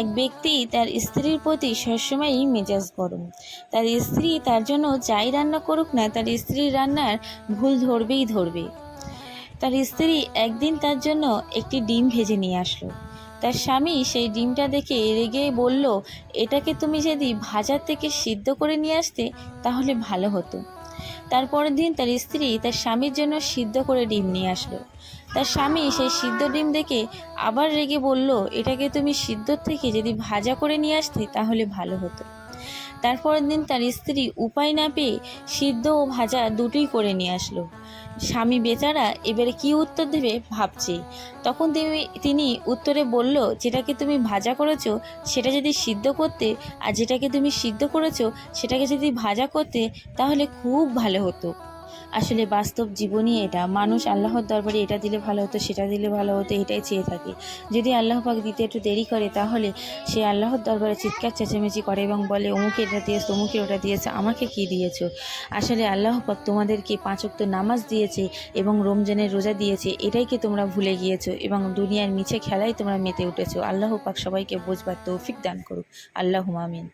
এক ব্যক্তি তার স্ত্রীর প্রতি সবসময়ই মেজাজ গরম। তার স্ত্রী তার জন্য যাই রান্না করুক না, তার স্ত্রীর রান্নার ভুল ধরবেই ধরবে। তার স্ত্রী একদিন তার জন্য একটি ডিম ভেজে নিয়ে আসলো। তার স্বামী সেই ডিমটা দেখে রেগে বলল, এটাকে তুমি যদি ভাজার থেকে সিদ্ধ করে নিয়ে আসতে, তাহলে ভালো হতো। তারপরের দিন তার স্ত্রী তার স্বামীর জন্য সিদ্ধ করে ডিম নিয়ে আসলো। তার স্বামী সেই সিদ্ধ ডিম দেখে আবার রেগে বলল, এটাকে তুমি সিদ্ধ থেকে যদি ভাজা করে নিয়ে আসতে, তাহলে ভালো হতো। তারপরের দিন তার স্ত্রী উপায় না পেয়ে সিদ্ধ ও ভাজা দুটোই করে নিয়ে আসলো। স্বামী বেচারা এবারে কি উত্তর দেবে ভাবছে। তখন তিনি উত্তরে বলল, যেটাকে তুমি ভাজা করেছ, সেটা যদি সিদ্ধ করতে, আর যেটাকে তুমি সিদ্ধ করেছ, সেটাকে যদি ভাজা করতে, তাহলে খুব ভালো হতো। আসলে বাস্তব জীবনই এটা। মানুষ আল্লাহর দরবারে এটা দিলে ভালো হতো, সেটা দিলে ভালো হতো, এটাই চেয়ে থাকে। যদি আল্লাহ পাক দিতে একটু দেরি করে, তাহলে সে আল্লাহর দরবারে চিৎকার, চেঁচামেচি করে এবং বলে, অমুকে এটা দিয়েছে, অমুকে ওটা দিয়েছে, আমাকে কি দিয়েছ? আসলে আল্লাহ পাক তোমাদেরকে পাঁচক্ত নামাজ দিয়েছে এবং রমজানের রোজা দিয়েছে, এটাই কি তোমরা ভুলে গিয়েছো? এবং দুনিয়ার মিছে খেলায় তোমরা মেতে উঠেছো। আল্লাহ পাক সবাইকে বোঝবার তৌফিক দান করুক। আল্লাহ আমিন।